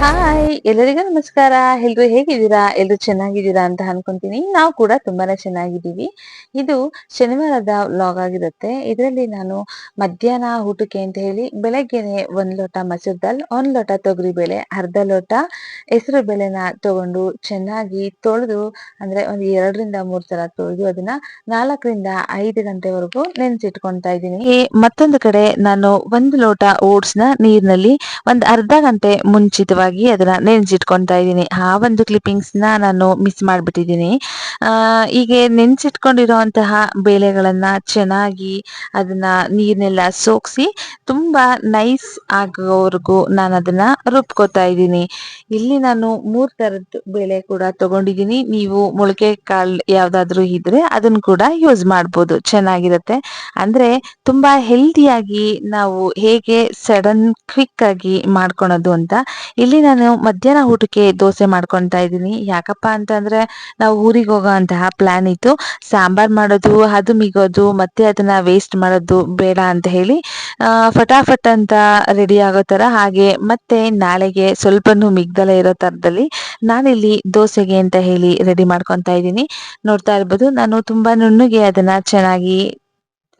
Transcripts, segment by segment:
Hi ಎಲ್ಲರಿಗೂ ನಮಸ್ಕಾರ. ಎಲ್ರು ಹೇಗಿದ್ದೀರಾ? ಎಲ್ರು ಚೆನ್ನಾಗಿದ್ದೀರಾ ಅಂತ ಅನ್ಕೊಂತೀನಿ. ನಾವು ಕೂಡ ತುಂಬಾನೇ ಚೆನ್ನಾಗಿದ್ದೀವಿ. ಇದು ಶನಿವಾರದ ವ್ಲಾಗ್ ಆಗಿರುತ್ತೆ. ಇದರಲ್ಲಿ ನಾನು ಮಧ್ಯಾಹ್ನ ಊಟಕ್ಕೆ ಅಂತ ಹೇಳಿ ಬೆಳಗ್ಗೆನೆ ಒಂದ್ ಲೋಟ ಮಸೂರ್ ದಾಲ್, ಒಂದ್ ಲೋಟ ತೊಗರಿ ಬೇಳೆ, ಅರ್ಧ ಲೋಟ ಹೆಸರು ಬೇಳೆನ ತಗೊಂಡು ಚೆನ್ನಾಗಿ ತೊಳೆದು, ಅಂದ್ರೆ ಒಂದ್ ಎರಡರಿಂದ ಮೂರ್ ತರ ತೊಳೆದು ಅದನ್ನ ನಾಲ್ಕರಿಂದ ಐದು ಗಂಟೆವರೆಗೂ ನೆನ್ಸಿಟ್ಕೊಂತಾ ಇದ್ದೀನಿ. ಮತ್ತೊಂದು ಕಡೆ ನಾನು ಒಂದು ಲೋಟ ಓಟ್ಸ್ನ ನೀರಿನಲ್ಲಿ ಒಂದ್ ಅರ್ಧ ಗಂಟೆ ಮುಂಚಿತವಾಗಿ ಅದನ್ನ ನೆನ್ಸಿಟ್ಕೊಂತಾ ಇದ್ದೀನಿ. ಆ ಒಂದು ಕ್ಲಿಪ್ಪಿಂಗ್ಸ್ನ ನಾನು ಮಿಸ್ ಮಾಡಿಬಿಟ್ಟಿದ್ದೀನಿ. ಹೀಗೆ ನೆನ್ಸಿಟ್ಕೊಂಡಿರುವಂತಹ ಬೇಳೆಗಳನ್ನ ಚೆನ್ನಾಗಿ ಅದನ್ನ ನೀರ್ನೆಲ್ಲ ಸೋಕ್ಸಿ ತುಂಬಾ ನೈಸ್ ಆಗೋವರೆಗೂ ನಾನು ಅದನ್ನ ರುಬ್ಕೋತಾ ಇದ್ದೀನಿ. ಇಲ್ಲಿ ನಾನು ಮೂರ್ ತರದ್ ಬೇಳೆ ಕೂಡ ತಗೊಂಡಿದ್ದೀನಿ. ನೀವು ಮೊಳಕೆ ಕಾಳು ಯಾವ್ದಾದ್ರು ಇದ್ರೆ ಅದನ್ನ ಕೂಡ ಯೂಸ್ ಮಾಡ್ಬೋದು. ಚೆನ್ನಾಗಿರುತ್ತೆ. ಅಂದ್ರೆ ತುಂಬಾ ಹೆಲ್ದಿಯಾಗಿ ನಾವು ಹೇಗೆ ಸಡನ್ ಕ್ವಿಕ್ ಆಗಿ ಮಾಡ್ಕೊಳೋದು ಅಂತ ಇಲ್ಲಿ ನಾನು ಮಧ್ಯಾಹ್ನ ಊಟಕ್ಕೆ ದೋಸೆ ಮಾಡ್ಕೊತಾ ಇದ್ದೀನಿ. ಯಾಕಪ್ಪ ಅಂತಂದ್ರೆ ನಾವು ಊರಿಗೆ ಹೋಗೋ ಅಂತಹ ಪ್ಲಾನ್ ಇತ್ತು. ಸಾಂಬಾರ್ ಮಾಡೋದು, ಅದು ಮಿಗೋದು, ಮತ್ತೆ ಅದನ್ನ ವೇಸ್ಟ್ ಮಾಡೋದು ಬೇಡ ಅಂತ ಹೇಳಿ ಫಟಾಫಟ್ ಅಂತ ರೆಡಿ ಆಗೋ ತರ ಹಾಗೆ ಮತ್ತೆ ನಾಳೆಗೆ ಸ್ವಲ್ಪನೂ ಮಿಗ್ದಲೇ ಇರೋ ತರದಲ್ಲಿ ನಾನಿಲ್ಲಿ ದೋಸೆಗೆ ಅಂತ ಹೇಳಿ ರೆಡಿ ಮಾಡ್ಕೊತಾ ಇದ್ದೀನಿ. ನೋಡ್ತಾ ಇರ್ಬೋದು. ನಾನು ತುಂಬಾ ನುಣ್ಣಗೆ ಅದನ್ನ ಚೆನ್ನಾಗಿ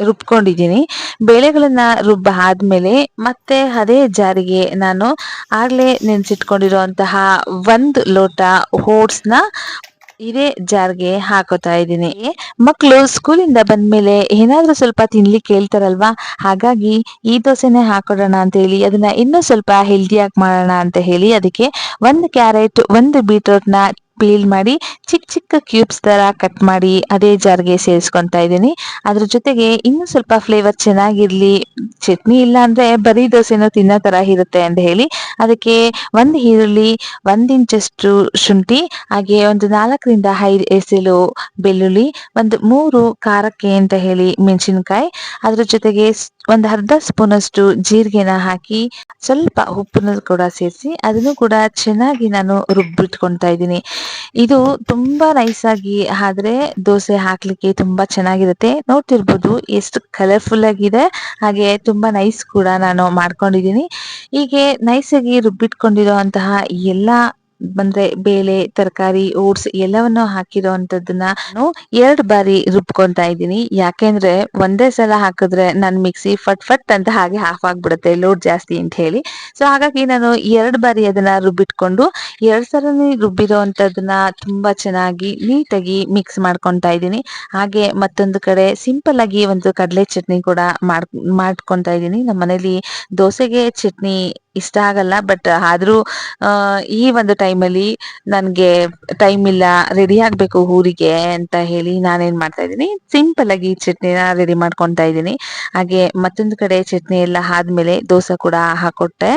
ರುಬ್ಕೊಂಡಿದ್ದೀನಿ. ಬೇಳೆಗಳನ್ನ ರುಬ್ಬ ಆದ್ಮೇಲೆ ಮತ್ತೆ ಅದೇ ಜಾರಿಗೆ ನಾನು ಆಗ್ಲೇ ನೆನ್ಸಿಟ್ಕೊಂಡಿರುವಂತಹ ಒಂದ್ ಲೋಟ ಓಟ್ಸ್ನ ಇದೇ ಜಾರ್ಗೆ ಹಾಕೋತಾ ಇದ್ದೀನಿ. ಮಕ್ಕಳು ಸ್ಕೂಲಿಂದ ಬಂದ್ಮೇಲೆ ಏನಾದ್ರೂ ಸ್ವಲ್ಪ ತಿನ್ಲಿಕ್ಕೆ ಹೇಳ್ತಾರಲ್ವಾ ಹಾಗಾಗಿ ಈ ದೋಸೆನೆ ಹಾಕೊಡೋಣ ಅಂತ ಹೇಳಿ, ಅದನ್ನ ಇನ್ನೂ ಸ್ವಲ್ಪ ಹೆಲ್ದಿಯಾಗಿ ಮಾಡೋಣ ಅಂತ ಹೇಳಿ, ಅದಕ್ಕೆ ಒಂದು ಕ್ಯಾರೆಟ್, ಒಂದು ಬೀಟ್ರೋಟ್ನ ಪೀಲ್ ಮಾಡಿ ಚಿಕ್ಕ ಚಿಕ್ಕ ಕ್ಯೂಬ್ಸ್ ತರ ಕಟ್ ಮಾಡಿ ಅದೇ ಜಾರ್ಗೆ ಸೇರಿಸ್ಕೊಂತಾ ಇದ್ದೀನಿ. ಅದ್ರ ಜೊತೆಗೆ ಇನ್ನೂ ಸ್ವಲ್ಪ ಫ್ಲೇವರ್ ಚೆನ್ನಾಗಿರ್ಲಿ, ಚಟ್ನಿ ಇಲ್ಲ ಅಂದ್ರೆ ಬರೀ ದೋಸೆನೂ ತಿನ್ನೋ ತರ ಇರುತ್ತೆ ಅಂತ ಹೇಳಿ ಅದಕ್ಕೆ ಒಂದು ಈರುಳ್ಳಿ, ಒಂದ್ ಇಂಚಷ್ಟು ಶುಂಠಿ, ಹಾಗೆ ಒಂದು ನಾಲ್ಕರಿಂದ ಐದು ಎಸೆಲು ಬೆಳ್ಳುಳ್ಳಿ, ಒಂದು ಮೂರು ಖಾರಕ್ಕೆ ಅಂತ ಹೇಳಿ ಮೆಣಸಿನಕಾಯಿ. ಅದ್ರ ಜೊತೆಗೆ ಒಂದು ಅರ್ಧ ಸ್ಪೂನ್ ಅಷ್ಟು ಜೀರಿಗೆನ ಹಾಕಿ ಸ್ವಲ್ಪ ಉಪ್ಪನ್ನ ಕೂಡ ಸೇರಿಸಿ ಅದನ್ನು ಕೂಡ ಚೆನ್ನಾಗಿ ನಾನು ರುಬ್ಬಿಟ್ಕೊಳ್ತಾ ಇದ್ದೀನಿ. ಇದು ತುಂಬಾ ನೈಸ್ ಆಗಿ ಆದ್ರೆ ದೋಸೆ ಹಾಕ್ಲಿಕ್ಕೆ ತುಂಬಾ ಚೆನ್ನಾಗಿರುತ್ತೆ. ನೋಡ್ತಿರ್ಬೋದು ಎಷ್ಟು ಕಲರ್ಫುಲ್ ಆಗಿದೆ. ಹಾಗೆ ತುಂಬಾ ನೈಸ್ ಕೂಡ ನಾನು ಮಾಡ್ಕೊಂಡಿದ್ದೀನಿ. ಹೀಗೆ ನೈಸ್ ಆಗಿ ರುಬ್ಬಿಟ್ಕೊಂಡಿರುವಂತಹ ಎಲ್ಲಾ ಬಂದ್ರೆ ಬೇಳೆ, ತರಕಾರಿ, ಓಟ್ಸ್ ಎಲ್ಲವನ್ನು ಹಾಕಿರೋ ಅಂತದನ್ನ ನಾನು ಎರಡ್ ಬಾರಿ ರುಬ್ಕೊಂತ ಇದ್ದೀನಿ. ಯಾಕೆಂದ್ರೆ ಒಂದೇ ಸಲ ಹಾಕಿದ್ರೆ ನನ್ ಮಿಕ್ಸಿ ಫಟ್ ಫಟ್ ಅಂತ ಹಾಗೆ ಹಾಫ್ ಆಗ್ಬಿಡುತ್ತೆ ಲೋಡ್ ಜಾಸ್ತಿ ಅಂತ ಹೇಳಿ. ಸೊ ಹಾಗಾಗಿ ನಾನು ಎರಡ್ ಬಾರಿ ಅದನ್ನ ರುಬ್ಬಿಟ್ಕೊಂಡು ಎರಡ್ ಸಲನೇ ರುಬ್ಬಿರೋ ಅಂತದನ್ನ ತುಂಬಾ ಚೆನ್ನಾಗಿ ನೀಟಾಗಿ ಮಿಕ್ಸ್ ಮಾಡ್ಕೊಂತಾ ಇದ್ದೀನಿ. ಹಾಗೆ ಮತ್ತೊಂದು ಕಡೆ ಸಿಂಪಲ್ ಆಗಿ ಒಂದು ಕಡಲೆ ಚಟ್ನಿ ಕೂಡ ಮಾಡ್, ಮಾಡ್ಕೊಂತಾ ಇದ್ದೀನಿ. ನಮ್ಮ ಮನೇಲಿ ದೋಸೆಗೆ ಚಟ್ನಿ ಇಷ್ಟ ಆಗಲ್ಲ ಬಟ್ ಆದ್ರೂ ಈ ಒಂದು ಟೈಮಲ್ಲಿ ನನ್ಗೆ ಟೈಮ್ ಇಲ್ಲ ರೆಡಿ ಆಗ್ಬೇಕು ಊರಿಗೆ ಅಂತ ಹೇಳಿ ನಾನೇನ್ ಮಾಡ್ತಾ ಇದ್ದೀನಿ. ಸಿಂಪಲ್ ಆಗಿ ಚಟ್ನಿನ ರೆಡಿ ಮಾಡ್ಕೊಂತಾ ಇದ್ದೀನಿ. ಹಾಗೆ ಮತ್ತೊಂದು ಕಡೆ ಚಟ್ನಿ ಎಲ್ಲ ಆದ್ಮೇಲೆ ದೋಸೆ ಕೂಡ ಹಾಕೊಟ್ಟೆ.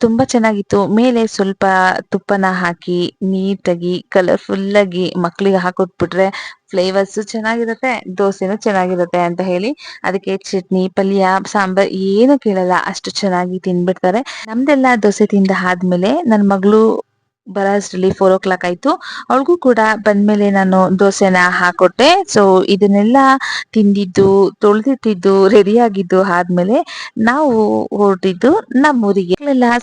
ತುಂಬಾ ಚೆನ್ನಾಗಿತ್ತು. ಮೇಲೆ ಸ್ವಲ್ಪ ತುಪ್ಪನ ಹಾಕಿ ನೀಟಾಗಿ ಕಲರ್ಫುಲ್ ಆಗಿ ಮಕ್ಳಿಗೆ ಹಾಕೊಟ್ಬಿಟ್ರೆ ಫ್ಲೇವರ್ಸ್ ಚೆನ್ನಾಗಿರುತ್ತೆ, ದೋಸೆನೂ ಚೆನ್ನಾಗಿರುತ್ತೆ ಅಂತ ಹೇಳಿ ಅದಕ್ಕೆ ಚಟ್ನಿ, ಪಲ್ಯ, ಸಾಂಬಾರ್ ಏನು ಕೇಳಲ್ಲ. ಅಷ್ಟು ಚೆನ್ನಾಗಿ ತಿನ್ಬಿಡ್ತಾರೆ. ನಮ್ದೆಲ್ಲ ದೋಸೆ ತಿಂದ ಆದ್ಮೇಲೆ ನನ್ ಮಗಳು ಬರೋ ಅಷ್ಟ್ರಲ್ಲಿ ಫೋರ್ ಓ ಕ್ಲಾಕ್ ಆಯ್ತು. ಅವಳಿಗೂ ಕೂಡ ಬಂದ್ಮೇಲೆ ನಾನು ದೋಸೆನ ಹಾಕೊಟ್ಟೆ. ಸೊ ಇದನ್ನೆಲ್ಲ ತಿಂದಿದ್ದು, ತೊಳೆದಿಟ್ಟಿದ್ದು ರೆಡಿ ಆಗಿದ್ದು ಆದ್ಮೇಲೆ ನಾವು ಹೊರಟಿದ್ದು ನಮ್ಮೂರಿಗೆ.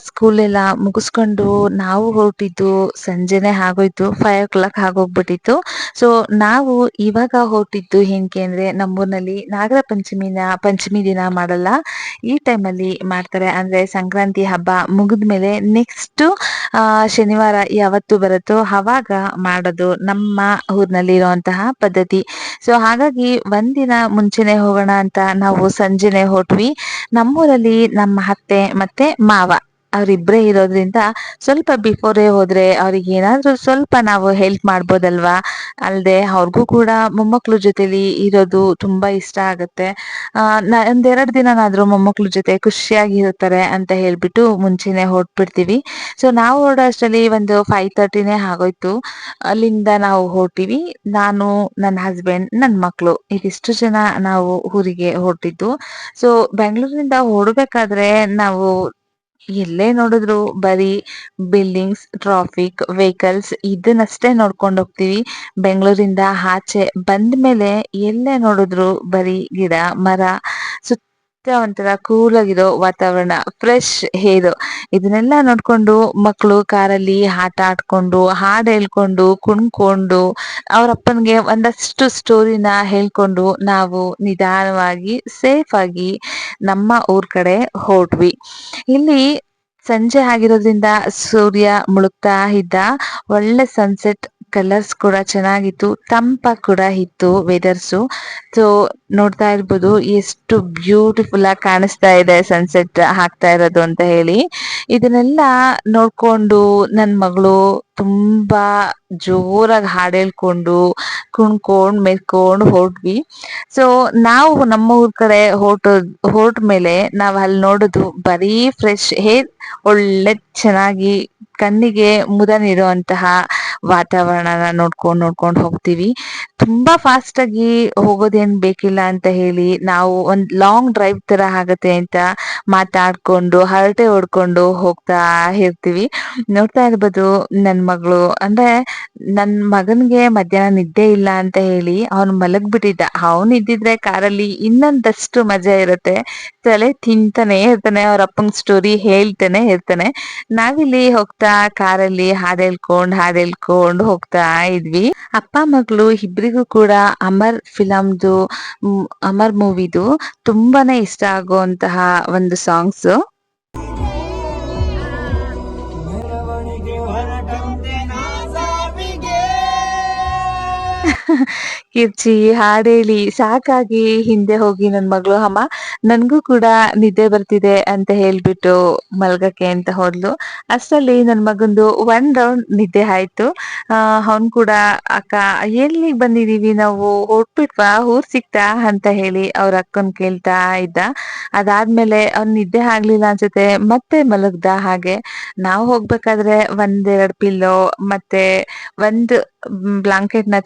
ಸ್ಕೂಲ್ ಎಲ್ಲ ಮುಗಿಸ್ಕೊಂಡು ನಾವು ಹೊರಟಿದ್ದು ಸಂಜೆನೆ ಆಗೋಯ್ತು. ಫೈವ್ ಓ ಕ್ಲಾಕ್ ಆಗೋಗ್ಬಿಟ್ಟಿತ್ತು. ಸೊ ನಾವು ಇವಾಗ ಹೊರಟಿದ್ದು ಹೇಗೆ ಅಂದ್ರೆ ನಮ್ಮೂರಿನಲ್ಲಿ ನಾಗರ ಪಂಚಮಿನ, ಪಂಚಮಿ ದಿನ ಮಾಡಲ್ಲ. ಈ ಟೈಮಲ್ಲಿ ಮಾಡ್ತಾರೆ. ಅಂದ್ರೆ ಸಂಕ್ರಾಂತಿ ಹಬ್ಬ ಮುಗಿದ್ಮೇಲೆ ನೆಕ್ಸ್ಟ್ ಆ ಯಾವತ್ತು ಬರುತ್ತೋ ಅವಾಗ ಮಾಡೋದು ನಮ್ಮ ಊರಿನಲ್ಲಿ ಇರುವಂತಹ ಪದ್ಧತಿ. ಸೊ ಹಾಗಾಗಿ ಒಂದಿನ ಮುಂಚೆನೆ ಹೋಗೋಣ ಅಂತ ನಾವು ಸಂಜೆನೆ ಹೊಟ್ವಿ. ನಮ್ಮೂರಲ್ಲಿ ನಮ್ಮ ಅತ್ತೆ ಮತ್ತೆ ಮಾವ. ಅವರಿಬ್ಬರೇ ಇರೋದ್ರಿಂದ ಸ್ವಲ್ಪ ಬಿಫೋರೇ ಹೋದ್ರೆ ಅವ್ರಿಗೆ ಏನಾದ್ರೂ ಸ್ವಲ್ಪ ನಾವು ಹೆಲ್ಪ್ ಮಾಡ್ಬೋದಲ್ವಾ? ಅಲ್ದೆ ಅವ್ರಿಗೂ ಕೂಡ ಮೊಮ್ಮಕ್ಳು ಜೊತೆಲಿ ಇರೋದು ತುಂಬಾ ಇಷ್ಟ ಆಗುತ್ತೆ. ಒಂದೆರಡು ದಿನನಾದ್ರೂ ಮೊಮ್ಮಕ್ಳ ಜೊತೆ ಖುಷಿಯಾಗಿ ಇರ್ತಾರೆ ಅಂತ ಹೇಳ್ಬಿಟ್ಟು ಮುಂಚೆನೆ ಹೊರಟ್ಬಿಡ್ತೀವಿ. ಸೊ ನಾವು ಹೊರಡೋ ಅಷ್ಟರಲ್ಲಿ ಒಂದು ಫೈವ್ ತರ್ಟಿನೇ ಆಗೋಯ್ತು. ಅಲ್ಲಿಂದ ನಾವು ಹೊರಟಿವಿ. ನಾನು, ನನ್ನ ಹಸ್ಬೆಂಡ್ ನನ್ನ ಮಕ್ಕಳು ಇದಿಷ್ಟು ಜನ ನಾವು ಊರಿಗೆ ಹೊರಟಿದ್ದು. ಸೊ ಬೆಂಗಳೂರಿನಿಂದ ಹೊರಡ್ಬೇಕಾದ್ರೆ ನಾವು ಎಲ್ಲೇ ನೋಡಿದ್ರು ಬರೀ ಬಿಲ್ಡಿಂಗ್ಸ್ ಟ್ರಾಫಿಕ್ ವೆಹಿಕಲ್ಸ್ ಇದನ್ನಷ್ಟೇ ನೋಡ್ಕೊಂಡು ಹೋಗ್ತೀವಿ. ಬೆಂಗಳೂರಿಂದ ಆಚೆ ಬಂದ್ಮೇಲೆ ಎಲ್ಲೇ ನೋಡಿದ್ರು ಬರೀ ಗಿಡ, ಮರ ಒಂಥರ ಕೂಲ್ ಆಗಿರೋ ವಾತಾವರಣ ಫ್ರೆಶ್ ಹೇರ್ ಇದನ್ನೆಲ್ಲ ನೋಡ್ಕೊಂಡು ಮಕ್ಕಳು ಕಾರಲ್ಲಿ ಆಟ ಆಡ್ಕೊಂಡು, ಹಾಡು ಹೇಳ್ಕೊಂಡು, ಕುಣ್ಕೊಂಡು, ಅವ್ರ ಅಪ್ಪನ್ಗೆ ಒಂದಷ್ಟು ಸ್ಟೋರಿನ ಹೇಳ್ಕೊಂಡು ನಾವು ನಿಧಾನವಾಗಿ ಸೇಫ್ ಆಗಿ ನಮ್ಮ ಊರ್ ಕಡೆ ಹೊರಟ್ವಿ ಇಲ್ಲಿ ಸಂಜೆ ಆಗಿರೋದ್ರಿಂದ ಸೂರ್ಯ ಮುಳುಗ್ತಾ ಇದ್ದ ಒಳ್ಳೆ ಸನ್ಸೆಟ್ ಕಲರ್ಸ್ ಕೂಡ ಚೆನ್ನಾಗಿತ್ತು, ತಂಪ ಕೂಡ ಇತ್ತು ವೆದರ್ಸು ಸೊ. ನೋಡ್ತಾ ಇರ್ಬೋದು, ಎಷ್ಟು ಬ್ಯೂಟಿಫುಲ್ ಆಗಿ ಕಾಣಿಸ್ತಾ ಇದೆ ಸನ್ಸೆಟ್ ಹಾಕ್ತಾ ಇರೋದು ಅಂತ ಹೇಳಿ. ಇದನ್ನೆಲ್ಲ ನೋಡ್ಕೊಂಡು ನನ್ ಮಗಳು ತುಂಬಾ ಜೋರಾಗಿ ಹಾಡು ಹೇಳ್ಕೊಂಡು ಕುಣ್ಕೊಂಡ್ ಮೆತ್ಕೊಂಡ್ ಹೊರಟ್ವಿ ಸೊ ನಾವು ನಮ್ಮ ಊರ್ ಕಡೆ ಹೊರಟ ಹೊರಟ ಮೇಲೆ ನಾವ್ ಅಲ್ಲಿ ನೋಡುದು ಬರೀ ಫ್ರೆಶ್ ಹೇರ್ ಒಳ್ಳೆ ಚೆನ್ನಾಗಿ ಕಣ್ಣಿಗೆ ಮುದ ನೀಡುವಂತಹ ವಾತಾವರಣನ ನೋಡ್ಕೊಂಡ್ ನೋಡ್ಕೊಂಡ್ ಹೋಗ್ತೀವಿ. ತುಂಬಾ ಫಾಸ್ಟ್ ಆಗಿ ಹೋಗೋದೇನ್ ಬೇಕಿಲ್ಲ ಅಂತ ಹೇಳಿ ನಾವು ಒಂದ್ ಲಾಂಗ್ ಡ್ರೈವ್ ತರ ಆಗತ್ತೆ ಅಂತ ಮಾತಾಡ್ಕೊಂಡು, ಹರಟೆ ಹೊಡ್ಕೊಂಡು ಹೋಗ್ತಾ ಇರ್ತೀವಿ. ನೋಡ್ತಾ ಇರ್ಬೋದು ನನ್ ಮಗಳು. ಅಂದ್ರೆ ನನ್ ಮಗನ್ಗೆ ಮಧ್ಯಾಹ್ನ ನಿದ್ದೆ ಇಲ್ಲ ಅಂತ ಹೇಳಿ ಅವನು ಮಲಗ್ಬಿಟ್ಟಿದ್ದ. ಅವನ್ ಇದ್ದಿದ್ರೆ ಕಾರಲ್ಲಿ ಇನ್ನೊಂದಷ್ಟು ಮಜಾ ಇರುತ್ತೆ. ತಲೆ ತಿಂತಾನೆ ಇರ್ತಾನೆ, ಅವ್ರ ಅಪ್ಪಂಗ್ ಸ್ಟೋರಿ ಹೇಳ್ತಾನೆ ಇರ್ತಾನೆ. ನಾವಿಲ್ಲಿ ಹೋಗ್ತಾ ಕಾರಲ್ಲಿ ಹಾಡ್ ಹೇಳ್ಕೊಂಡ್ ಹೋಗ್ತಾ ಇದ್ವಿ. ಅಪ್ಪ, ಮಗಳು ಇಬ್ರಿಗೂ ಕೂಡ ಅಮರ್ ಫಿಲಮ್ದು ಅಮರ್ ಮೂವಿದು ತುಂಬಾನೇ ಇಷ್ಟ ಆಗುವಂತಹ ಒಂದು ಸಾಂಗ್ಸ್. ಕಿರ್ಚಿ ಹಾಡೇಳಿ, ಸಾಕಾಗಿ ಹಿಂದೆ ಹೋಗಿ ನನ್ ಮಗಳು, ಅಮ್ಮ. ನನ್ಗೂ ಕೂಡ ನಿದ್ದೆ ಬರ್ತಿದೆ ಅಂತ ಹೇಳ್ಬಿಟ್ಟು ಮಲ್ಗಕ್ಕೆ ಅಂತ ಹೋದ್ಲು. ಅಷ್ಟರಲ್ಲಿ ನನ್ ಮಗಂದು ಒನ್ ರೌಂಡ್ ನಿದ್ದೆ ಆಯ್ತು. ಅವನ್ ಕೂಡ, ಅಕ್ಕ, ಎಲ್ಲಿ ಬಂದಿದೀವಿ ನಾವು? ಹೊಟ್ಬಿಟ್ವಾ ಊರ್ ಸಿಕ್ತಾ? ಅಂತ ಹೇಳಿ ಅವ್ರ ಅಕ್ಕನ್ ಕೇಳ್ತಾ ಇದ್ದ. ಅದಾದ್ಮೇಲೆ ಅವ್ನ್ ನಿದ್ದೆ ಆಗ್ಲಿಲ್ಲ ಅನ್ಸುತ್ತೆ. ಮತ್ತೆ ಮಲಗ್ದ ಹಾಗೆ. ನಾವು ಹೋಗ್ಬೇಕಾದ್ರೆ ಒಂದೆರಡು ಪಿಲ್ಲೋ ಮತ್ತೆ ಒಂದ್ ಬ್ಲಾಂಕೆಟ್ನ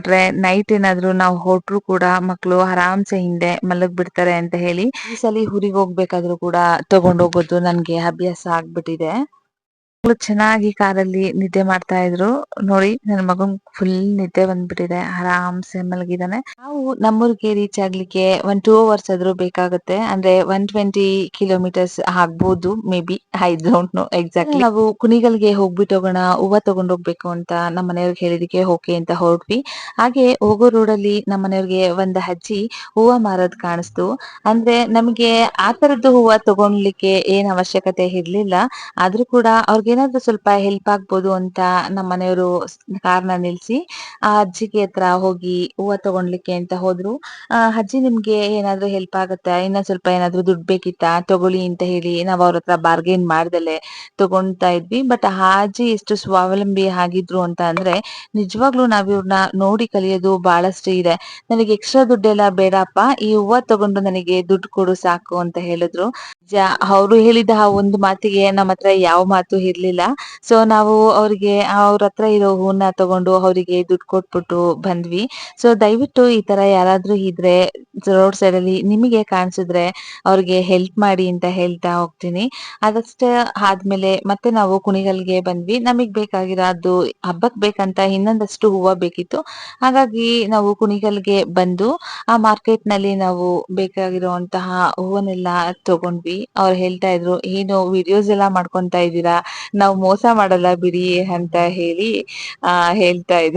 ತಗೊಂಡೋಗ್ಬಿಟ್ರೆ ನೈಟ್ ಏನಾದ್ರು ನಾವು ಹೊಟ್ರು ಕೂಡ ಮಕ್ಕಳು ಆರಾಮ್ಸೆ ಹಿಂದೆ ಮಲಗ್ ಬಿಡ್ತಾರೆ ಅಂತ ಹೇಳಿ ಈ ಸಲ ಊರಿಗೆ ಹೋಗ್ಬೇಕಾದ್ರೂ ಕೂಡ ತಗೊಂಡೋಗೋದು ನನ್ಗೆ ಅಭ್ಯಾಸ ಆಗ್ಬಿಟ್ಟಿದೆ. ಮಕ್ಳು ಚೆನ್ನಾಗಿ ಕಾರಲ್ಲಿ ನಿದ್ದೆ ಮಾಡ್ತಾ ಇದ್ರು. ನೋಡಿ ನನ್ನ ಮಗನ್ ಫುಲ್ ನಿದ್ದೆ ಬಂದ್ಬಿಟ್ಟಿದೆ. ಆರಾಮ್ಸೆ ಮಲಗಿದಾನೆ. ನಾವು ನಮ್ಮೂರಿಗೆ ರೀಚ್ ಆಗ್ಲಿಕ್ಕೆ ಒಂದ್ ಟೂ ಅವರ್ಸ್ ಆದ್ರೂ ಬೇಕಾಗುತ್ತೆ. ಅಂದ್ರೆ ಒನ್ ಟ್ವೆಂಟಿ ಕಿಲೋಮೀಟರ್ಸ್ ಆಗ್ಬೋದು maybe I don't know exactly ನಾವು ಕುಣಿಗಳಿಗೆ ಹೋಗ್ಬಿಟ್ಟು ಹೋಗೋಣ, ಹೂವ ತಗೊಂಡ್ ಹೋಗ್ಬೇಕು ಅಂತ ನಮ್ಮ ಮನೆಯವ್ರಿಗೆ ಹೇಳಿದಕ್ಕೆ ಓಕೆ ಅಂತ ಹೊರಟ್ವಿ. ಹಾಗೆ ಹೋಗೋ ರೋಡಲ್ಲಿ ನಮ್ಮ ಮನೆಯವ್ರಿಗೆ ಒಂದ್ ಹಜ್ಜಿ ಹೂವ ಮಾರೋದ್ ಕಾಣಿಸ್ತು. ಅಂದ್ರೆ ನಮ್ಗೆ ಆ ತರದ್ದು ಹೂವ ತಗೊಳ್ಲಿಕ್ಕೆ ಏನ್ ಅವಶ್ಯಕತೆ ಇರ್ಲಿಲ್ಲ. ಆದ್ರೂ ಕೂಡ ಅವ್ರಿಗೇನಾದ್ರೂ ಸ್ವಲ್ಪ ಹೆಲ್ಪ್ ಆಗ್ಬೋದು ಅಂತ ನಮ್ಮ ಮನೆಯವರು ಕಾರ್ನ ನಿಲ್ಸಿ, ಆ ಅಜ್ಜಿಗೆ ಹತ್ರ ಹೋಗಿ ಹೂವ ತಗೊಂಡ್ಲಿಕ್ಕೆ ಅಂತ ಹೋದ್ರು. ಆ, ಅಜ್ಜಿ ನಿಮ್ಗೆ ಏನಾದ್ರೂ ಹೆಲ್ಪ್ ಆಗತ್ತಾ? ಇನ್ನ ಸ್ವಲ್ಪ ಏನಾದ್ರೂ ದುಡ್ಡು ಬೇಕಿತ್ತಾ? ತಗೊಳ್ಳಿ ಅಂತ ಹೇಳಿ ನಾವ್ ಅವ್ರ ಹತ್ರ ಬಾರ್ಗೇನ್ ಮಾಡ್ದಲೆ ತಗೊಂತಾ ಇದ್ವಿ. ಬಟ್ ಆ ಅಜ್ಜಿ ಎಷ್ಟು ಸ್ವಾವಲಂಬಿ ಆಗಿದ್ರು ಅಂತ ಅಂದ್ರೆ, ನಿಜವಾಗ್ಲೂ ನಾವ್ ಇವ್ರನ್ನ ನೋಡಿ ಕಲಿಯೋದು ಬಹಳಷ್ಟು ಇದೆ. ನನಗೆ ಎಕ್ಸ್ಟ್ರಾ ದುಡ್ಡೆಲ್ಲ ಬೇಡಪ್ಪ. ಈ ಹೂವ ತಗೊಂಡು ನನಗೆ ದುಡ್ಡು ಕೊಡು ಸಾಕು ಅಂತ ಹೇಳಿದ್ರು. ಅವರು ಹೇಳಿದ ಆ ಒಂದು ಮಾತಿಗೆ ನಮ್ಮ ಹತ್ರ ಯಾವ ಮಾತು ಇರ್ಲಿಲ್ಲ ಸೊ ನಾವು ಅವ್ರಿಗೆ, ಅವ್ರ ಹತ್ರ ಇರೋ ಹೂವನ್ನ ತಗೊಂಡು ಅವರಿಗೆ ದುಡ್ಡು ಕೊಟ್ಬಿಟ್ಟು ಬಂದ್ವಿ. ಸೊ ದಯವಿಟ್ಟು ಈ ತರ ಯಾರಾದ್ರೂ ಇದ್ರೆ ರೋಡ್ ಸೈಡ್ ಅಲ್ಲಿ ನಿಮಗೆ ಕಾಣಿಸಿದ್ರೆ ಅವ್ರಿಗೆ ಹೆಲ್ಪ್ ಮಾಡಿ ಅಂತ ಹೇಳ್ತಾ ಹೋಗ್ತೀನಿ. ಅದಷ್ಟೇ ಆದ್ಮೇಲೆ ಮತ್ತೆ ನಾವು ಕುಣಿಗಲ್ಗೆ ಬಂದ್ವಿ. ನಮಗ್ ಬೇಕಾಗಿರೋದು ಹಬ್ಬಕ್ ಬೇಕಂತ ಇನ್ನೊಂದಷ್ಟು ಹೂವ ಬೇಕಿತ್ತು. ಹಾಗಾಗಿ ನಾವು ಕುಣಿಗಲ್ಗೆ ಬಂದು ಆ ಮಾರ್ಕೆಟ್ನಲ್ಲಿ ನಾವು ಬೇಕಾಗಿರುವಂತಹ ಹೂವನ್ನೆಲ್ಲ ತಗೊಂಡ್ವಿ. ಅವ್ರು ಹೇಳ್ತಾ ಇದ್ರು, ಏನು ವಿಡಿಯೋಸ್ ಎಲ್ಲ ಮಾಡ್ಕೊಂತಾ ಇದ್ದೀರಾ? ನಾವು ಮೋಸ ಮಾಡಲ್ಲ ಬಿಡಿ ಅಂತ ಹೇಳಿ, ಆ, ಹೇಳ್ತಾ ಇದ್ದ.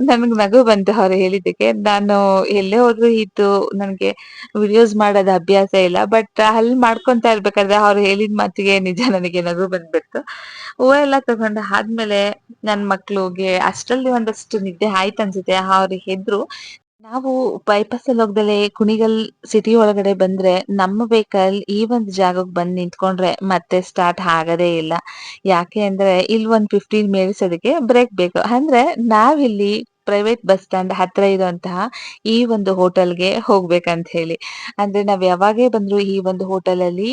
ನನ್ಗ್ ನಗು ಬಂತು ಅವ್ರು ಹೇಳಿದ್ದಕ್ಕೆ. ನಾನು ಎಲ್ಲೇ ಹೋದ್ರು ಇತ್ತು ನನ್ಗೆ ವಿಡಿಯೋಸ್ ಮಾಡೋದ್ ಅಭ್ಯಾಸ ಇಲ್ಲ ಬಟ್ ಅಲ್ಲಿ ಮಾಡ್ಕೊಂತ ಇರ್ಬೇಕಾದ್ರೆ ಅವ್ರು ಹೇಳಿದ ಮಾತಿಗೆ ನಿಜ ನನಗೆ ನಗು ಬಂದ್ಬಿಡ್ತು. ಹೂವ ಎಲ್ಲ ತಗೊಂಡ ಆದ್ಮೇಲೆ ನನ್ ಮಕ್ಳುಗೆ ಅಷ್ಟರಲ್ಲಿ ಒಂದಷ್ಟು ನಿದ್ದೆ ಆಯ್ತು ಅನ್ಸುತ್ತೆ. ಅವ್ರಿಗೆ ಎದ್ರು ನಾವು ಬೈಪಾಸ್ ಅಲ್ಲಿ ಹೋಗ್ದಲೆ ಕುಣಿಗಲ್ ಸಿಟಿ ಒಳಗಡೆ ಬಂದ್ರೆ ನಮ್ಮ ವೆಹಿಕಲ್ ಈ ಒಂದು ಜಾಗಕ್ಕೆ ಬಂದು ನಿಂತ್ಕೊಂಡ್ರೆ ಮತ್ತೆ ಸ್ಟಾರ್ಟ್ ಆಗದೇ ಇಲ್ಲ. ಯಾಕೆ ಅಂದ್ರೆ ಇಲ್ಲಿ ಒಂದ್ ಫಿಫ್ಟೀನ್ ಮಿನಿಟ್ಸ್ ಅದಕ್ಕೆ ಬ್ರೇಕ್ ಬೇಕು. ಅಂದ್ರೆ ನಾವಿಲ್ಲಿ ಪ್ರೈವೇಟ್ ಬಸ್ ಸ್ಟ್ಯಾಂಡ್ ಹತ್ರ ಇರುವಂತಹ ಈ ಒಂದು ಹೋಟೆಲ್ಗೆ ಹೋಗ್ಬೇಕಂತ ಹೇಳಿ. ಅಂದ್ರೆ ನಾವ್ ಯಾವಾಗೇ ಬಂದ್ರು ಈ ಒಂದು ಹೋಟೆಲ್ ಅಲ್ಲಿ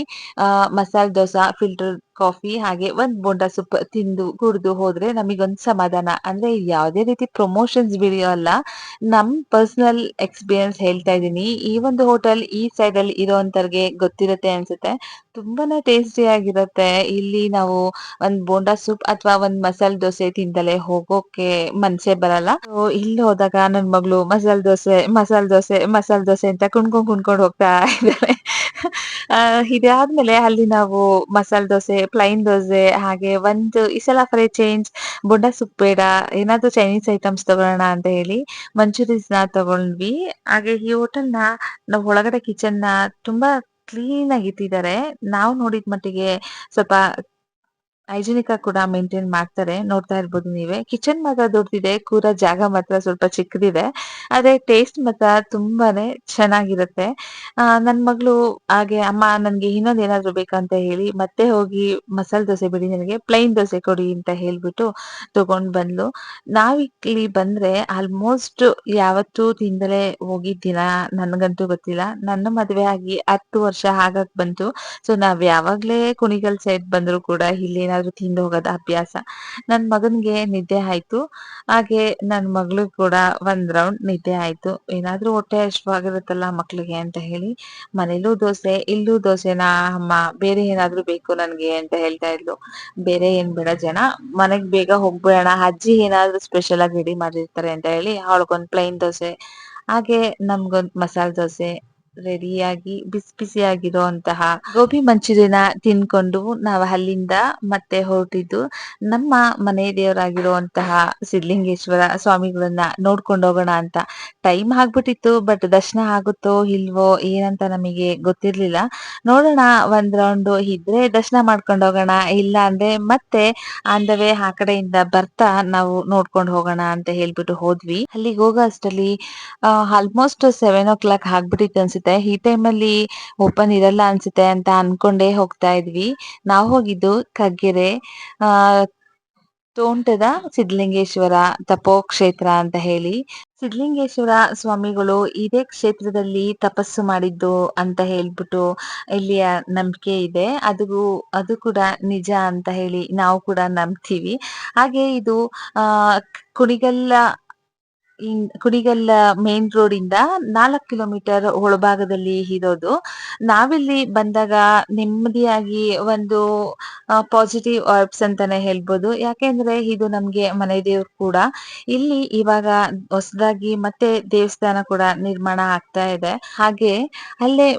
ಮಸಾಲೆ ದೋಸಾ ಫಿಲ್ಟರ್ ಕಾಫಿ ಹಾಗೆ ಒಂದ್ ಬೋಂಡ ಸೂಪ್ ತಿಂದು ಕುಡ್ದು ಹೋದ್ರೆ ನಮಗೊಂದ್ ಸಮಾಧಾನ. ಅಂದ್ರೆ ಯಾವ್ದೇ ರೀತಿ ಪ್ರಮೋಷನ್ಸ್ ವಿಡಿಯೋ ಅಲ್ಲ, ನಮ್ ಪರ್ಸನಲ್ ಎಕ್ಸ್ಪೀರಿಯನ್ಸ್ ಹೇಳ್ತಾ ಇದೀನಿ ಈ ಒಂದು ಹೋಟೆಲ್ ಈ ಸೈಡ್ ಅಲ್ಲಿ ಇರೋಂತರ್ಗೆ ಗೊತ್ತಿರುತ್ತೆ ಅನ್ಸುತ್ತೆ. ತುಂಬಾನೇ ಟೇಸ್ಟಿ ಆಗಿರುತ್ತೆ. ಇಲ್ಲಿ ನಾವು ಒಂದ್ ಬೋಂಡಾ ಸೂಪ್ ಅಥವಾ ಒಂದ್ ಮಸಾಲೆ ದೋಸೆ ತಿಂದಲೇ ಹೋಗೋಕೆ ಮನ್ಸೇ ಬರಲ್ಲ. ಇಲ್ಲಿ ಹೋದಾಗ ನನ್ ಮಗಳು ಮಸಾಲೆ ದೋಸೆ ಮಸಾಲೆ ದೋಸೆ ಮಸಾಲೆ ದೋಸೆ ಅಂತ ಕುಣ್ಕೊಂಡ್ ಕುಣ್ಕೊಂಡ್ ಹೋಗ್ತಾ ಇದ್ದಾಳೆ. ಆ, ಇದಾದ್ಮೇಲೆ ಅಲ್ಲಿ ನಾವು ಮಸಾಲೆ ದೋಸೆ ಪ್ಲೈನ್ ದೋಸೆ ಹಾಗೆ ಒಂದು ಈ ಸಲ ಫಾರ್ ಚೇಂಜ್ ಬೋಂಡಾ ಸೂಪ್ ಬೇಡ ಏನಾದ್ರೂ ಚೈನೀಸ್ ಐಟಮ್ಸ್ ತಗೊಳ್ಳೋಣ ಅಂತ ಹೇಳಿ ಮಂಚೂರೀಸ್ನ ತಗೊಂಡ್ವಿ. ಹಾಗೆ ಈ ಹೋಟೆಲ್ನ ನಾವು ಒಳಗಡೆ ಕಿಚನ್ನ ತುಂಬಾ ಕ್ಲೀನ್ ಆಗಿ ಇಟ್ಟಿದ್ದಾರೆ. ನಾವು ನೋಡಿದ ಮಟ್ಟಿಗೆ ಸ್ವಲ್ಪ ಹೈಜಿನಿಕ್ ಕೂಡ ಮೇಂಟೈನ್ ಮಾಡ್ತಾರೆ, ನೋಡ್ತಾ ಇರ್ಬೋದು ನೀವೇ. ಕಿಚನ್ ಮಾತ್ರ ದೊಡ್ಡದಿದೆ ಕೂರ ಜಾಗ ಮಾತ್ರ ಸ್ವಲ್ಪ ಚಿಕ್ಕದಿದೆ. ಆದ್ರೆ ಟೇಸ್ಟ್ ಮಾತ್ರ ತುಂಬಾನೇ ಚೆನ್ನಾಗಿರುತ್ತೆ. ನನ್ ಮಗಳು ಹಾಗೆ ಅಮ್ಮ ನನ್ಗೆ ಇನ್ನೊಂದ್ ಏನಾದ್ರು ಬೇಕಂತ ಹೇಳಿ ಮತ್ತೆ ಹೋಗಿ ಮಸಾಲ ದೋಸೆ ಬಿಡಿ, ನನಗೆ ಪ್ಲೈನ್ ದೋಸೆ ಕೊಡಿ ಅಂತ ಹೇಳ್ಬಿಟ್ಟು ತಗೊಂಡ್ ಬಂದ್ಲು. ನಾವ್ ಇಲ್ಲಿ ಬಂದ್ರೆ ಆಲ್ಮೋಸ್ಟ್ ಯಾವತ್ತೂ ತಿಂದಲೇ ಹೋಗಿದ್ದೀನ ನನ್ಗಂತೂ ಗೊತ್ತಿಲ್ಲ. ನನ್ನ ಮದ್ವೆ ಆಗಿ ಹತ್ತು ವರ್ಷ ಆಗಕ್ ಬಂತು. ಸೊ ನಾವ್ ಯಾವಾಗ್ಲೇ ಕುಣಿಗಲ್ ಸೈಡ್ ಬಂದ್ರು ಕೂಡ ಇಲ್ಲಿ ತಿಂದು ಹೋಗೋದ ಅಭ್ಯಾಸ. ನನ್ ಮಗನ್ಗೆ ನಿದ್ದೆ ಆಯ್ತು. ಹಾಗೆ ನನ್ ಮಗಳು ಕೂಡ ಒಂದ್ ರೌಂಡ್ ನಿದ್ದೆ ಆಯ್ತು. ಏನಾದ್ರೂ ಹೊಟ್ಟೆ ಹಶ್ವಾಗಿರುತ್ತಲ್ಲ ಮಕ್ಳಿಗೆ ಅಂತ ಹೇಳಿ ಮನೇಲೂ ದೋಸೆ, ಇಲ್ಲೂ ದೋಸೆನಾ, ಅಮ್ಮ ಬೇರೆ ಏನಾದ್ರೂ ಬೇಕು ನನ್ಗೆ ಅಂತ ಹೇಳ್ತಾ ಇದ್ಲು. ಬೇರೆ ಏನ್ ಬೇಡ ಜನ, ಮನೆಗ್ ಬೇಗ ಹೋಗ್ಬೇಡ ಅಜ್ಜಿ ಏನಾದ್ರೂ ಸ್ಪೆಷಲ್ ಆಗಿ ರೆಡಿ ಮಾಡಿರ್ತಾರೆ ಅಂತ ಹೇಳಿ ಅವಳಗೊಂದ್ ಪ್ಲೈನ್ ದೋಸೆ, ಹಾಗೆ ನಮ್ಗೊಂದ್ ಮಸಾಲೆ ದೋಸೆ ರೆಡಿಯಾಗಿ ಬಿಸಿ ಬಿಸಿಯಾಗಿರುವಂತಹ ಗೋಬಿ ಮಂಚೂರಿಯನ ತಿನ್ಕೊಂಡು ನಾವು ಅಲ್ಲಿಂದ ಮತ್ತೆ ಹೊರಟಿದ್ದು ನಮ್ಮ ಮನೆ ದೇವರಾಗಿರುವಂತಹ ಸಿದ್ಲಿಂಗೇಶ್ವರ ಸ್ವಾಮಿಗಳನ್ನ ನೋಡ್ಕೊಂಡು ಹೋಗೋಣ ಅಂತ ಟೈಮ್ ಆಗ್ಬಿಟ್ಟಿತ್ತು, ಬಟ್ ದರ್ಶನ ಆಗುತ್ತೋ ಇಲ್ವೋ ಏನಂತ ನಮಗೆ ಗೊತ್ತಿರ್ಲಿಲ್ಲ. ನೋಡೋಣ ಒಂದ್ ರೌಂಡ್ ಇದ್ರೆ ದರ್ಶನ ಮಾಡ್ಕೊಂಡು ಹೋಗೋಣ, ಇಲ್ಲ ಅಂದ್ರೆ ಮತ್ತೆ ಆನ್ ದ ವೇ ಆ ಕಡೆಯಿಂದ ಬರ್ತಾ ನಾವು ನೋಡ್ಕೊಂಡು ಹೋಗೋಣ ಅಂತ ಹೇಳ್ಬಿಟ್ಟು ಹೋದ್ವಿ. ಅಲ್ಲಿಗೆ ಹೋಗೋ ಅಷ್ಟರಲ್ಲಿ ಆಲ್ಮೋಸ್ಟ್ ಸೆವೆನ್ ಓ ಕ್ಲಾಕ್ ಆಗ್ಬಿಟ್ಟಿತ್ತು ಈ ಟೈಮ್ ಅಲ್ಲಿ ಓಪನ್ ಇರಲ್ಲ ಅನ್ಸುತ್ತೆ ಅಂತ ಅನ್ಕೊಂಡೇ ಹೋಗ್ತಾ ಇದ್ವಿ. ನಾವು ಹೋಗಿದ್ದು ಕಗ್ಗೆರೆ, ಆ, ತೋಂಟದ ಸಿದ್ಧಲಿಂಗೇಶ್ವರ ತಪೋಕ್ಷೇತ್ರ ಅಂತ ಹೇಳಿ. ಸಿದ್ಧಲಿಂಗೇಶ್ವರ ಸ್ವಾಮಿಗಳು ಇದೇ ಕ್ಷೇತ್ರದಲ್ಲಿ ತಪಸ್ಸು ಮಾಡಿದ್ದು ಅಂತ ಹೇಳ್ಬಿಟ್ಟು ಇಲ್ಲಿಯ ನಂಬಿಕೆ ಇದೆ. ಅದು ಅದು ಕೂಡ ನಿಜ ಅಂತ ಹೇಳಿ ನಾವು ಕೂಡ ನಂಬ್ತೀವಿ. ಹಾಗೆ ಇದು ಕುಣಿಗಲ್ಲ ಕುಣಿಗಲ್ ಮೇನ್ ರೋಡ್ ಇಂದ ನಾಲ್ಕು ಕಿಲೋಮೀಟರ್ ಒಳಭಾಗದಲ್ಲಿ ಇರೋದು. ನಾವಿಲ್ಲಿ ಬಂದಾಗ ನೆಮ್ಮದಿಯಾಗಿ ಒಂದು ಪಾಸಿಟಿವ್ ವರ್ಬ್ಸ್ ಅಂತಾನೆ ಹೇಳ್ಬೋದು. ಯಾಕೆಂದ್ರೆ ಇದು ನಮ್ಗೆ ಮನೆ ದೇವ್ರು ಕೂಡ. ಇಲ್ಲಿ ಇವಾಗ ಹೊಸದಾಗಿ ಮತ್ತೆ ದೇವಸ್ಥಾನ ಕೂಡ ನಿರ್ಮಾಣ ಆಗ್ತಾ ಇದೆ. ಹಾಗೆ ಅಲ್ಲೇ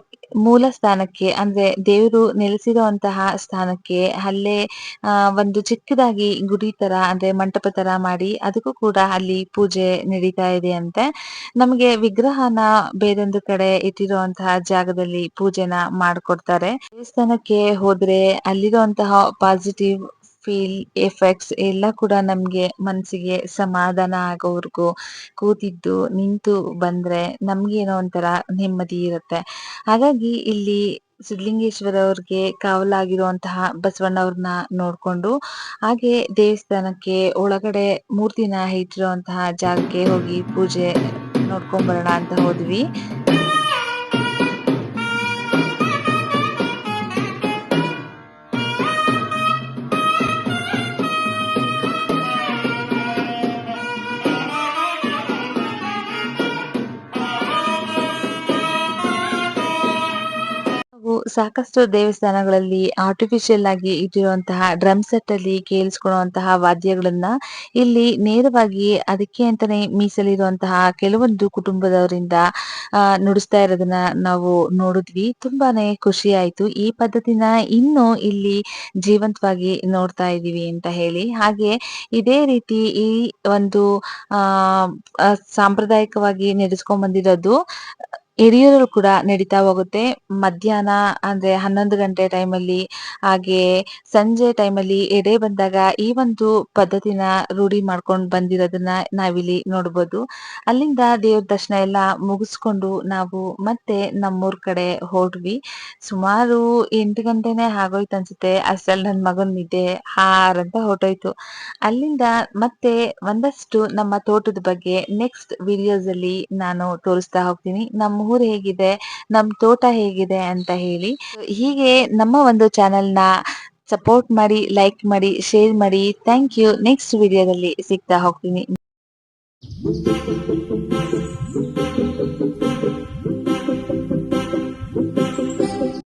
ಮೂಲ ಸ್ಥಾನಕ್ಕೆ, ಅಂದ್ರೆ ದೇವರು ನೆಲೆಸಿರುವಂತಹ ಸ್ಥಾನಕ್ಕೆ, ಅಲ್ಲೇ ಒಂದು ಚಿಕ್ಕದಾಗಿ ಗುಡಿ ತರ, ಅಂದ್ರೆ ಮಂಟಪ ತರ ಮಾಡಿ, ಅದಕ್ಕೂ ಕೂಡ ಅಲ್ಲಿ ಪೂಜೆ ನಡೀತಾ ಇದೆ ಅಂತೆ ನಮಗೆ ವಿಗ್ರಹನ ಬೇರೊಂದು ಕಡೆ ಇಟ್ಟಿರುವಂತಹ ಜಾಗದಲ್ಲಿ ಪೂಜೆನ ಮಾಡ್ಕೊಡ್ತಾರೆ. ದೇವಸ್ಥಾನಕ್ಕೆ ಹೋದ್ರೆ ಅಲ್ಲಿರುವಂತಹ ಪಾಸಿಟಿವ್ ಫೀಲ್ ಎಫೆಕ್ಟ್ಸ್ ಎಲ್ಲ ಕೂಡ ನಮ್ಗೆ ಮನಸ್ಸಿಗೆ ಸಮಾಧಾನ ಆಗೋವರ್ಗು ಕೂತಿದ್ದು ನಿಂತು ಬಂದ್ರೆ ನಮ್ಗೇನೋ ಒಂಥರ ನೆಮ್ಮದಿ ಇರುತ್ತೆ. ಹಾಗಾಗಿ ಇಲ್ಲಿ ಸಿದ್ಲಿಂಗೇಶ್ವರ ಅವ್ರಿಗೆ ಕಾವಲಾಗಿರುವಂತಹ ಬಸವಣ್ಣವ್ರನ್ನ ನೋಡ್ಕೊಂಡು, ಹಾಗೆ ದೇವಸ್ಥಾನಕ್ಕೆ ಒಳಗಡೆ ಮೂರ್ತಿನ ಇಟ್ಟಿರುವಂತಹ ಜಾಗಕ್ಕೆ ಹೋಗಿ ಪೂಜೆ ನೋಡ್ಕೊಂಡ್ ಬರೋಣ ಅಂತ ಹೋದ್ವಿ. ಸಾಕಷ್ಟು ದೇವಸ್ಥಾನಗಳಲ್ಲಿ ಆರ್ಟಿಫಿಷಿಯಲ್ ಆಗಿ ಇಟ್ಟಿರುವಂತಹ ಡ್ರಮ್ ಸೆಟ್ ಅಲ್ಲಿ ಕೇಳಿಸ್ಕೊಳ್ಳುವಂತಹ ವಾದ್ಯಗಳನ್ನ ಇಲ್ಲಿ ನೇರವಾಗಿ ಅದಕ್ಕೆ ಅಂತಾನೆ ಮೀಸಲಿರುವಂತಹ ಕೆಲವೊಂದು ಕುಟುಂಬದವರಿಂದ ನುಡಿಸ್ತಾ ಇರೋದನ್ನ ನಾವು ನೋಡಿದ್ವಿ. ತುಂಬಾನೇ ಖುಷಿ ಆಯ್ತು ಈ ಪದ್ಧತಿನ ಇನ್ನು ಇಲ್ಲಿ ಜೀವಂತವಾಗಿ ನೋಡ್ತಾ ಇದೀವಿ ಅಂತ ಹೇಳಿ. ಹಾಗೆ ಇದೇ ರೀತಿ ಈ ಒಂದು ಆ, ಸಾಂಪ್ರದಾಯಿಕವಾಗಿ ನಡೆಸ್ಕೊಂಡ್ ಬಂದಿರೋದು ಹಿರಿಯರು ಕೂಡ ನಡೀತಾ ಹೋಗುತ್ತೆ. ಮಧ್ಯಾಹ್ನ ಅಂದ್ರೆ ಹನ್ನೊಂದು ಗಂಟೆ ಟೈಮಲ್ಲಿ ಹಾಗೆ ಸಂಜೆ ಟೈಮಲ್ಲಿ ಎಡೆ ಬಂದಾಗ ಈ ಒಂದು ಪದ್ಧತಿನ ರೂಢಿ ಮಾಡ್ಕೊಂಡು ಬಂದಿರೋದನ್ನ ನಾವಿಲ್ಲಿ ನೋಡ್ಬೋದು. ಅಲ್ಲಿಂದ ದೇವ್ರ ದರ್ಶನ ಎಲ್ಲ ಮುಗಿಸ್ಕೊಂಡು ನಾವು ಮತ್ತೆ ನಮ್ಮೂರ್ ಕಡೆ ಹೋದ್ವಿ. ಸುಮಾರು ಎಂಟು ಗಂಟೆನೆ ಆಗೋಯ್ತು ಅನ್ಸುತ್ತೆ. ಅಷ್ಟ್ರಲ್ಲಿ ನನ್ ಮಗನ್ ನಿದ್ದೆ ಹಾರಂತ ಹೊರಟೋಯ್ತು. ಅಲ್ಲಿಂದ ಮತ್ತೆ ಒಂದಷ್ಟು ನಮ್ಮ ತೋಟದ ಬಗ್ಗೆ ನೆಕ್ಸ್ಟ್ ವಿಡಿಯೋಸ್ ಅಲ್ಲಿ ನಾನು ತೋರಿಸ್ತಾ ಹೋಗ್ತೀನಿ. ನಮ್ಮ ಊರು ಹೇಗಿದೆ, ನಮ್ ತೋಟ ಹೇಗಿದೆ ಅಂತ ಹೇಳಿ. ಹೀಗೆ ನಮ್ಮ ಒಂದು ಚಾನೆಲ್ನ ಸಪೋರ್ಟ್ ಮಾಡಿ, ಲೈಕ್ ಮಾಡಿ, ಶೇರ್ ಮಾಡಿ. Thank you. ನೆಕ್ಸ್ಟ್ ವಿಡಿಯೋದಲ್ಲಿ ಸಿಗ್ತಾ ಹೋಗ್ತೀನಿ.